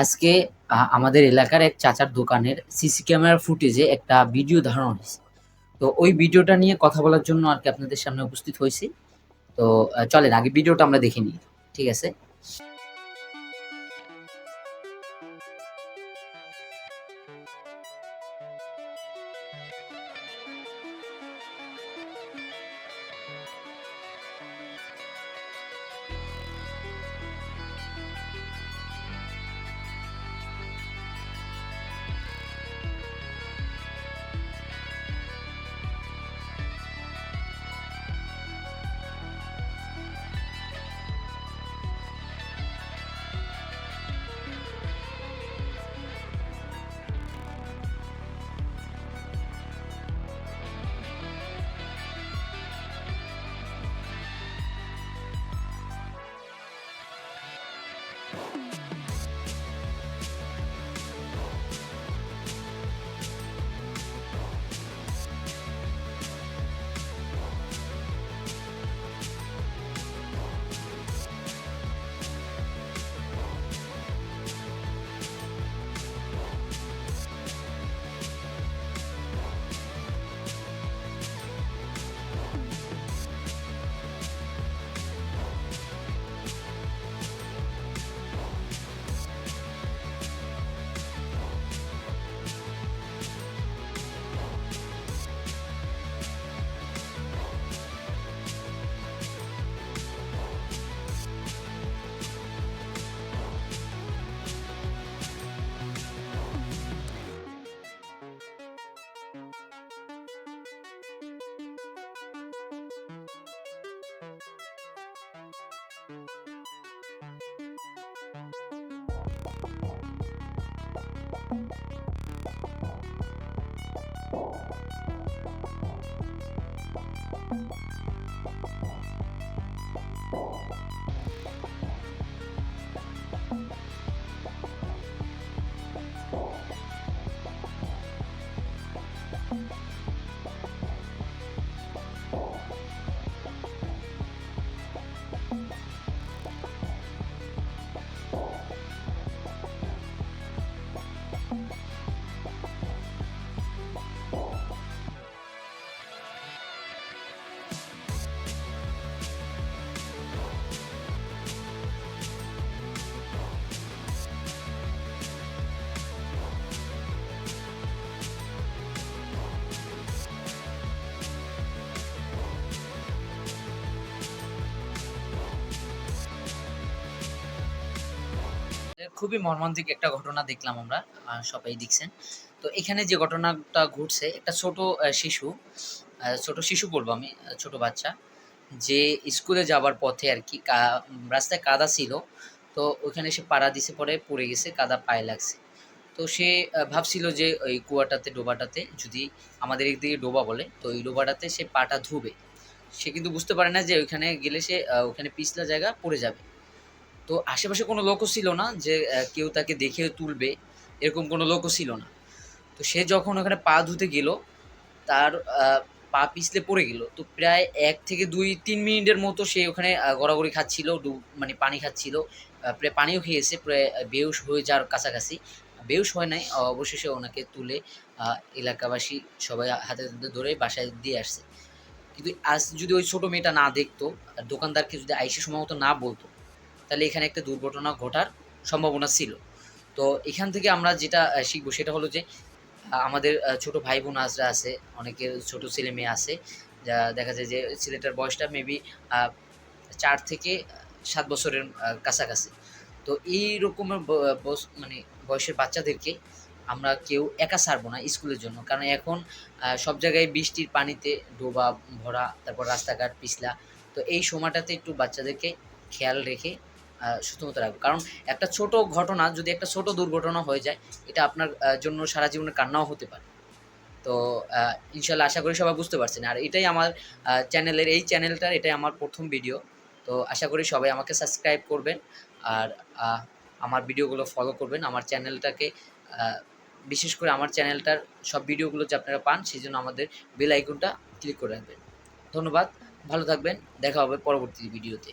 আজকে আমাদের এলাকার এক চাচার দোকানের সিসি ক্যামেরার ফুটেজে একটা ভিডিও ধারণ হয়েছে। তো ওই ভিডিওটা নিয়ে কথা বলার জন্য আর কি আপনাদের সামনে উপস্থিত হয়েছি। তো চলেন, আগে ভিডিওটা আমরা দেখে নিই। ঠিক আছে? Thank you. খুবই মর্মান্তিক একটা ঘটনা দেখলাম আমরা সবাই দেখছেন। তো এখানে যে ঘটনাটা ঘটছে, একটা ছোট শিশু ছোট শিশু বলব আমি ছোট বাচ্চা, যে স্কুলে যাবার পথে আর কি রাস্তায় কাদা ছিল, তো ওইখানে সে পাড়া দিছে, পরে পড়ে গেছে, কাদা পায়ে লাগছে। তো সে ভাবছিল যে ওই কুয়াটাতে, ডোবাটাতে, যদি আমাদের একদিকে ডোবা বলে, তো ওই ডোবাটাতে সে পাটা ধুবে। সে কিন্তু বুঝতে পারে না যে ওইখানে গেলে সে ওখানে পিছলা জায়গা পড়ে যাবে। তো আশেপাশে কোনো লোকও ছিল না যে কেউ তাকে দেখে তুলবে, এরকম কোনো লোকও ছিল না। তো সে যখন ওখানে পা ধুতে গেল, তার পা পিছলে পড়ে গেল। তো প্রায় এক থেকে দুই, তিন মিনিটের মতো সে ওখানে গড়াগড়ি খাচ্ছিল মানে পানি খাচ্ছিল। প্রায় পানিও খেয়েছে, প্রায় বেউস হয়ে যাওয়ার কাছাকাছি। বেউস হয় নাই অবশেষে ওনাকে তুলে এলাকাবাসী সবাই হাতে হাতে ধরে বাসায় দিয়ে আসছে। কিন্তু আজ যদি ওই ছোটো মেয়েটা না দেখতো দোকানদারকে যদি আইসে সময় মতো না বলতো তাহলে এখানে একটা দুর্ঘটনা ঘটার সম্ভাবনা ছিল। তো এখান থেকে আমরা যেটা শিখব সেটা হলো যে আমাদের ছোট ভাই বোন আজরা আছে, অনেকের ছোট ছেলে মেয়ে আছে, যা দেখা যায় যে ছেলেটার বয়সটা মেবি চার থেকে সাত বছরের কাছাকাছি। তো এই রকমের মানে বয়সের বাচ্চাদেরকে আমরা কেউ একা ছাড়বো না স্কুলের জন্য। কারণ এখন সব জায়গায় বৃষ্টির পানিতে ডোবা, ভরা, তারপর রাস্তাঘাট, পিছলা, তো এই সময়টাতে একটু বাচ্চাদেরকে খেয়াল রেখে সুস্থমতো রাখব। কারণ একটা ছোট ঘটনা, যদি একটা ছোট দুর্ঘটনা হয়ে যায়, এটা আপনার জন্য সারা জীবনের কান্নাও হতে পারে। তো ইনশাল্লাহ আশা করি সবাই বুঝতে পারছেন। আর এটাই আমার চ্যানেলের, এই চ্যানেলটার এটাই আমার প্রথম ভিডিও। তো আশা করি সবাই আমাকে সাবস্ক্রাইব করবেন আর আমার ভিডিওগুলো ফলো করবেন। আমার চ্যানেলটাকে বিশেষ করে আমার চ্যানেলটার সব ভিডিওগুলো যে আপনারা পান সেই জন্য আমাদের বেল আইকনটা ক্লিক করে রাখবেন। ধন্যবাদ, ভালো থাকবেন, দেখা হবে পরবর্তী ভিডিওতে।